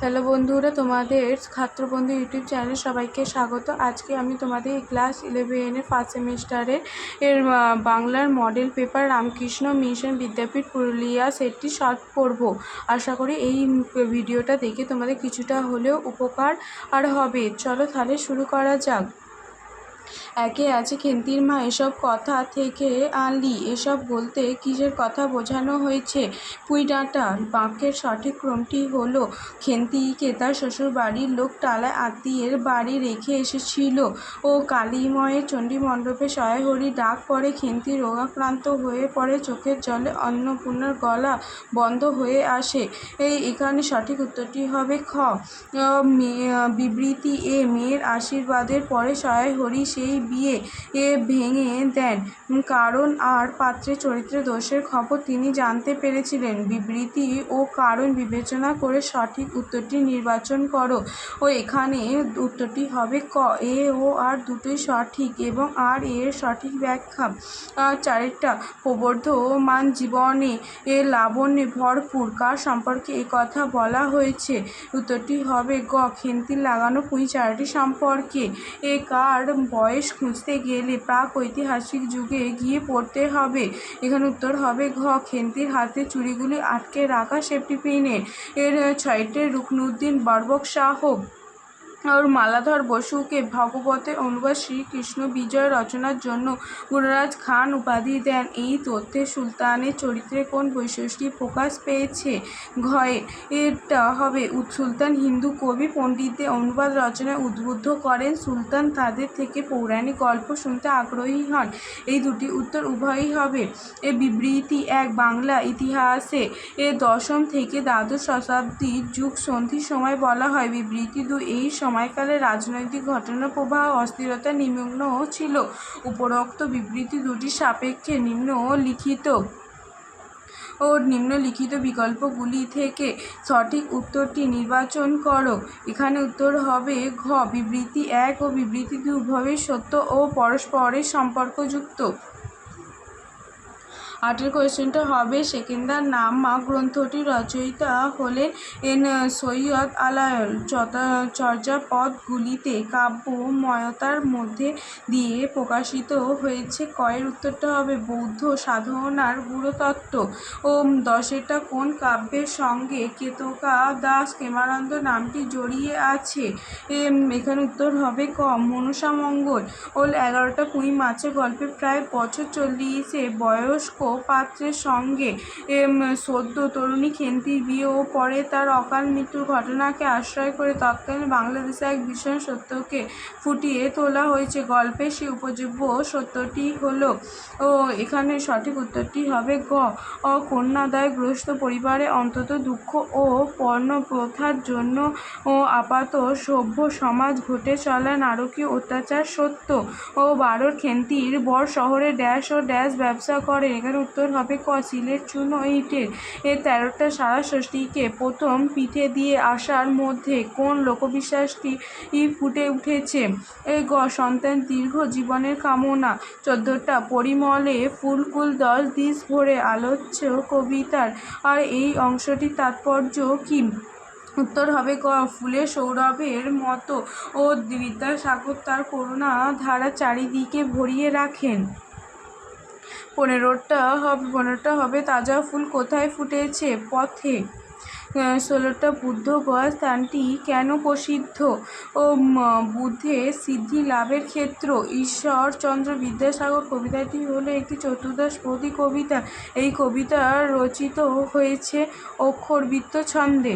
Hello বন্ধুরা, তোমাদের ছাত্রবন্ধু YouTube চ্যানেলে সবাইকে স্বাগত। আজকে আমি তোমাদের ক্লাস ইলেভেনের ফার্স্ট সেমিস্টারের, এর বাংলার model paper Ramakrishna Mission Vidyapith Purulia সেটটি শর্ট পড়ব আশা করি এই ভিডিওটা দেখে তোমাদের কিছুটা হলেও উপকার আর হবে। চলো তাহলে শুরু করা যাক। একে আছে খেন্তির মা, এসব কথা থেকে আলি, এসব বলতে কিসের কথা বোঝানো হয়েছে? পুঁই ডাঁটা, বাক্যের সঠিক ক্রমটি হলো খেন্তিকে তার শ্বশুর বাড়ির লোক টালায় আত্মীয়ের বাড়ি রেখে এসেছিল। ও কালীময়ের চণ্ডী মণ্ডপে সহায় হরি ডাক পড়ে খেন্তি রোগাক্রান্ত হয়ে পড়ে, চোখের জলে অন্নপূর্ণার গলা বন্ধ হয়ে আসে। এই এখানে সঠিক উত্তরটি হবে খ। বিবৃতি এ, মেয়ের আশীর্বাদের পরে সহায় হরি সেই বিয়ে এ ভেঙে দেন। কারণ আর পাত্রের চরিত্রে দোষের খবর তিনি জানতে পেরেছিলেন। বিবৃতি ও কারণ বিবেচনা করে সঠিক উত্তরটি নির্বাচন করো। ও এখানে উত্তরটি হবে ক, এ ও আর দুটোই সঠিক এবং আর এর সঠিক ব্যাখ্যা। চারেরটা প্রবর্ধমান জীবনে এ লাবণ্যে ভরপুর। কার সম্পর্কে এ কথা বলা হয়েছে? উত্তরটি হবে গ খেন্তি লাগানো পুঁই চারাটি সম্পর্কে। এ কার বয়স খুঁজতে গেলে প্রাক ঐতিহাসিক যুগে গিয়ে পড়তে হবে। এখানে উত্তর হবে ঘ, খেন্তির হাতে চুড়িগুলি আটকে রাখা সেফটি পিনে এর ছয়টে রুকনুদ্দিন, বর্বক, শাহ। আর মালাধর বসুকে ভগবতের অনুবাদ শ্রীকৃষ্ণ বিজয় রচনার জন্য গুণরাজ খান উপাধি দেন। এই তথ্যে সুলতানের চরিত্রে কোন বৈশিষ্ট্য প্রকাশ পেয়েছে? ঘয়ে এটা হবে সুলতান হিন্দু কবি পণ্ডিতদের অনুবাদ রচনায় উদ্বুদ্ধ করেন, সুলতান তাদের থেকে পৌরাণিক গল্প শুনতে আগ্রহী হন। এই দুটি উত্তর উভয়ই হবে। এ বিবৃতি এক বাংলা ইতিহাসে এ দশম থেকে দ্বাদশ শতাব্দীর যুগ সন্ধির সময় বলা হয়। বিবৃতি দু এই সময়কালে রাজনৈতিক ঘটনা প্রবাহ অস্থিরতা নিম্ন ছিল। উপরোক্ত বিবৃতি দুটি সাপেক্ষে নিম্ন লিখিত ও নিম্নলিখিত বিকল্পগুলি থেকে সঠিক উত্তরটি নির্বাচন করো। এখানে উত্তর হবে ঘ। বিবৃতি এক ও বিবৃতি উভয়ই সত্য ও পরস্পরের সম্পর্কযুক্ত। আটের কোয়েশ্চেনটা হবে, সেকেন্দার নামা গ্রন্থটির রচয়িতা হলেন এন সৈয়দ আলায়ল। চর্যাপদগুলিতে কাব্যময়তার মধ্যে দিয়ে প্রকাশিত হয়েছে। কয়ের উত্তরটা হবে, বৌদ্ধ সাধনার গুরুতত্ত্ব। ও দশেরটা, কোন কাব্যের সঙ্গে কেতকা দাস প্রেমানন্দ নামটি জড়িয়ে আছে? এখানে উত্তর হবে ক, মনসামঙ্গল। ওল এগারোটা পুঁই মাছের গল্পে প্রায় বছর চল্লিশে বয়স্ক পাত্রের সঙ্গে সদ্য তরুণী খেন্তির বিয়ে ও পরে তার অকাল মৃত্যুর ঘটনাকে আশ্রয় করে তৎকালীন বাংলাদেশে এক ভীষণ সত্যকে ফুটিয়ে তোলা হয়েছে। গল্পে সেই উপজীব্য সত্যটি হলো, ও এখানে সঠিক উত্তরটি হবে গ কন্যাদায়গ্রস্ত পরিবারে অন্তত দুঃখ ও পর্ণ প্রথার জন্য, ও আপাত সভ্য সমাজ ঘটে চলা নারকীয় অত্যাচার সত্য ও বারোর খেন্তির বর শহরে ড্যাশ ও ড্যাশ ব্যবসা করে। এখানে উত্তর হবে ক সিলেট চূন ও ইটের এ তেরোটা সারা ষষ্ঠীকে প্রথম পিঠে দিয়ে আসার মধ্যে কোন লোকবিশ্বাসটি ফুটে উঠেছে? এই গ সন্তান দীর্ঘ জীবনের কামনা। চোদ্দোটা পরিমলে ফুলকুল দশ দিস ভরে আলোচ্য কবিতার। আর এই অংশটির তাৎপর্য কী? উত্তর হবে ক ফুলের সৌরভের মতো ও বিদ্যাসাগর তার করুণা ধারা চারিদিকে ভরিয়ে রাখেন। পনেরোটা হবে পনেরোটা হবে। তাজা ফুল কোথায় ফুটেছে? পথে। ষোলোটা বুদ্ধ গয়া স্থানটি কেন প্রসিদ্ধ? ও উম, বুদ্ধের সিদ্ধি লাভের ক্ষেত্র। ঈশ্বরচন্দ্র বিদ্যাসাগর কবিতাটি হলো একটি চতুর্দশপদী কবিতা। এই কবিতা রচিত হয়েছে অক্ষরবৃত্ত ছন্দে।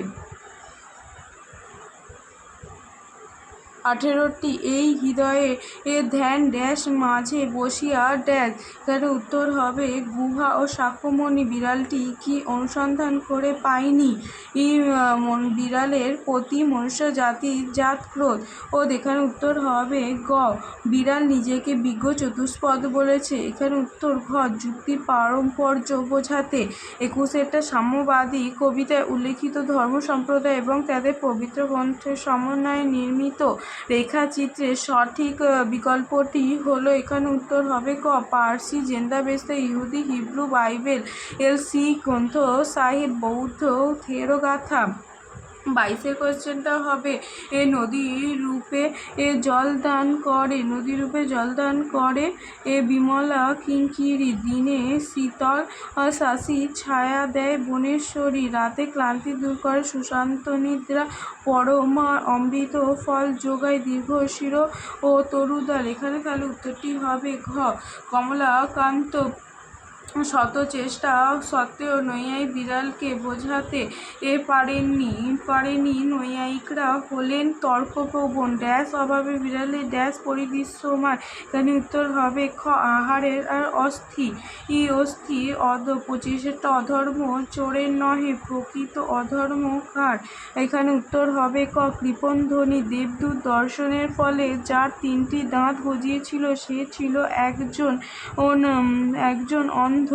আঠেরোটি। এই হৃদয়ে এ ধ্যান ড্যাশ মাঝে বসিয়া ড্যাশ। এখানে উত্তর হবে, গুহা ও সাক্ষ্যমণি বিড়ালটি কি অনুসন্ধান করে পায়নি? মন- বিড়ালের প্রতি মনুষ্য জাতির জাত ক্রোধ। ও এখানে উত্তর হবে, গ, বিড়াল নিজেকে বিজ্ঞ চতুষ্পদ বলেছে। এখানে উত্তর, ঘ, যুক্তি পারম্পর্য বোঝাতে। একুশেরটা সাম্যবাদী কবিতায় উল্লেখিত ধর্ম সম্প্রদায় এবং তাদের পবিত্র গ্রন্থের সমন্বয়ে নির্মিত। রেখাচিত্রের সঠিক বিকল্পটি হলো এখানে উত্তর হবে ক, পার্সি, জেন্দাবেস্তা, ইহুদি, হিব্রু, বাইবেল এল সি গ্রন্থ, সাহেব, বৌদ্ধ, থেরোগাথা। বাইশের কোয়েশ্চেনটা হবে, এ নদী রূপে, এ জল দান করে, নদী রূপে জল দান করে, এ বিমলা কিঙ্কিরি দিনে শীতল শাসি ছায়া দেয় বনেশ্বরী রাতে ক্লান্তি দূর করে সুশান্ত নিদ্রা, পরমা অমৃত ফল যোগায় দীর্ঘ শির ও তরুদল। এখানে তাহলে উত্তরটি হবে ঘ, কমলাকান্ত শত চেষ্টা সত্ত্বেও নৈয়াই বিড়ালকে বোঝাতে এ পারেননি, পারেনি নৈয়ায়িকরা। হলেন তর্কপ্রবণ, ড্যাশ অভাবে বিড়ালে ড্যাশ পরিদৃশ্যমান। এখানে উত্তর হবে খ, আহারের আর অস্থি। ই অস্থি অধ, পঁচিশেরটা অধর্ম, চোরের নহে, প্রকৃত অধর্ম কার? এখানে উত্তর হবে ক, কৃপণ ধ্বনি দেবদূত দর্শনের ফলে যার তিনটি দাঁত গজিয়েছিল সে ছিল একজন একজন অন্ধ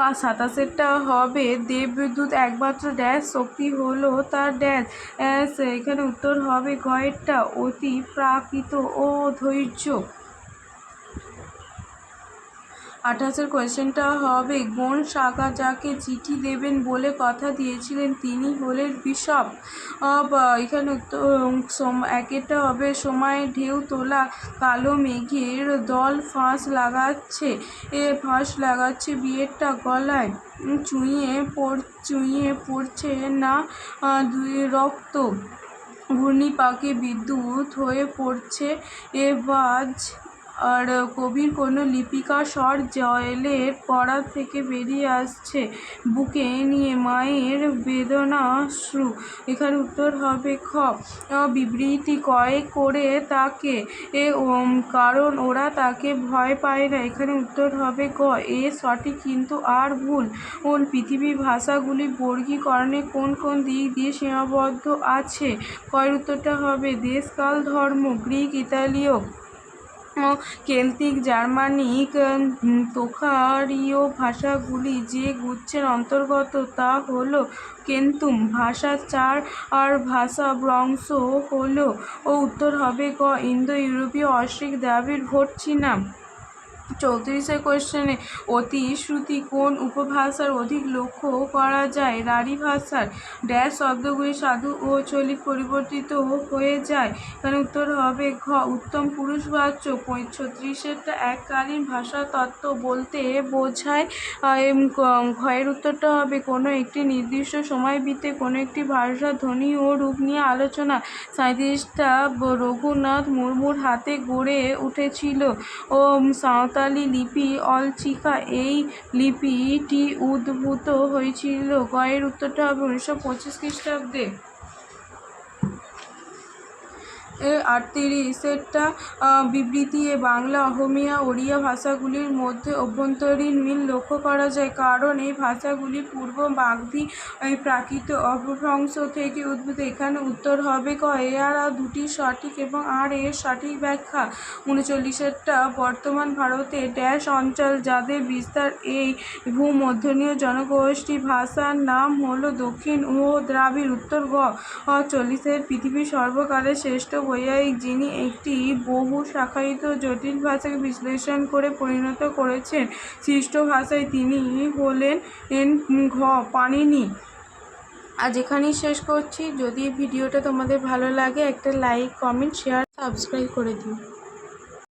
আর সাতাশেরটা হবে। দেবদূত একমাত্র ড্যাশ শক্তি হলো তার ড্যাশ এখানে উত্তর হবে গয়েরটা অতি প্রাকৃত ও ধৈর্য। আঠাশের কোয়েশ্চেনটা হবে কোন শাখা যাকে চিঠি দেবেন বলে কথা দিয়েছিলেন তিনি হলেন বিশপ এখানে একেরটা হবে, সময় ঢেউ তোলা, কালো মেঘের দল ফাঁস লাগাচ্ছে, এ ফাঁস লাগাচ্ছে বিয়েরটা গলায়, চুইয়ে পড়, চুইয়ে পড়ছে না দুই রক্ত, ঘূর্ণিপাকে বিদ্যুৎ হয়ে পড়ছে, এ বাজ আর কবির কোনো লিপিকা স্বর জলের পড়া থেকে বেরিয়ে আসছে। বুকে নিয়ে মায়ের বেদনাশ্রু এখানে উত্তর হবে খ। বিবৃতি কয়েক করে তাকে? এ কারণ ওরা তাকে ভয় পায় না। এখানে উত্তর হবে ক এ সঠিক কিন্তু আর ভুল। কোন পৃথিবীর ভাষাগুলি বর্গীকরণে কোন কোন দিক দিয়ে সীমাবদ্ধ আছে? কয়ের উত্তরটা হবে দেশকাল ধর্ম, গ্রিক, ইতালীয়। কেল্টিক জার্মানিক তোখারীয় ভাষাগুলি যে গুচ্ছের অন্তর্গত, তা হলো কেন্তুম ভাষা, চার আর ভাষা ব্রংশ হলো, ও উত্তর হবে ক ইন্দো ইউরোপীয় অস্ট্রিক দ্রাবিড় ভটছি চীনা। চৌত্রিশের কোয়েশ্চেনে অতি শ্রুতি কোন উপভাষার অধিক লক্ষ্য করা যায়? রাঢ়ী ভাষার ড্যাশ শব্দগুলি সাধু ও চলিত পরিবর্তিত হয়ে যায়। এখানে উত্তর হবে ঘ, উত্তম পুরুষবাচ্য পঁয়- ছত্রিশেরটা এককালীন ভাষা তত্ত্ব বলতে বোঝায়। ঘয়ের উত্তরটা হবে কোনো একটি নির্দিষ্ট সময় ভিত্তে কোনো একটি ভাষার ধ্বনি ও রূপ নিয়ে আলোচনা। সাঁত্রিশটা রঘুনাথ মুর্মুর হাতে গড়ে উঠেছিল। ও সাঁওতালি লিপি অলচিকা এই লিপিটি উদ্ভূত হয়েছিল। গয়ের উত্তরটা হবে উনিশশো পঁচিশ খ্রিস্টাব্দে। এ আটত্রিশেরটা বিবৃতি এ বাংলা, অহমিয়া, ওড়িয়া ভাষাগুলির মধ্যে অভ্যন্তরীণ মিল লক্ষ্য করা যায়। কারণ এই ভাষাগুলি পূর্ব এই প্রাকৃত অপভ্রংশ থেকে উদ্ভূত। এখানে উত্তর হবে ক, এ আর দুটি সঠিক এবং আর এর সঠিক ব্যাখ্যা। উনচল্লিশেরটা, বর্তমান ভারতে ড্যাশ অঞ্চল যাদের বিস্তার এই ভূমধ্যনীয় জনগোষ্ঠী ভাষার নাম হলো দক্ষিণ ও দ্রাবিড়। উত্তর গ চল্লিশের পৃথিবীর সর্বকালের শ্রেষ্ঠ বৈয়ায়িক যিনি একটি বহু শাখায়িত জটিল ভাষাকে বিশ্লেষণ করে পরিণত করেছেন, সৃষ্ট ভাষায় তিনি হলেন ঘ পানিনি আজ এখানেই শেষ করছি, যদি ভিডিওটা তোমাদের ভালো লাগে, একটা লাইক কমেন্ট শেয়ার সাবস্ক্রাইব করে দিও।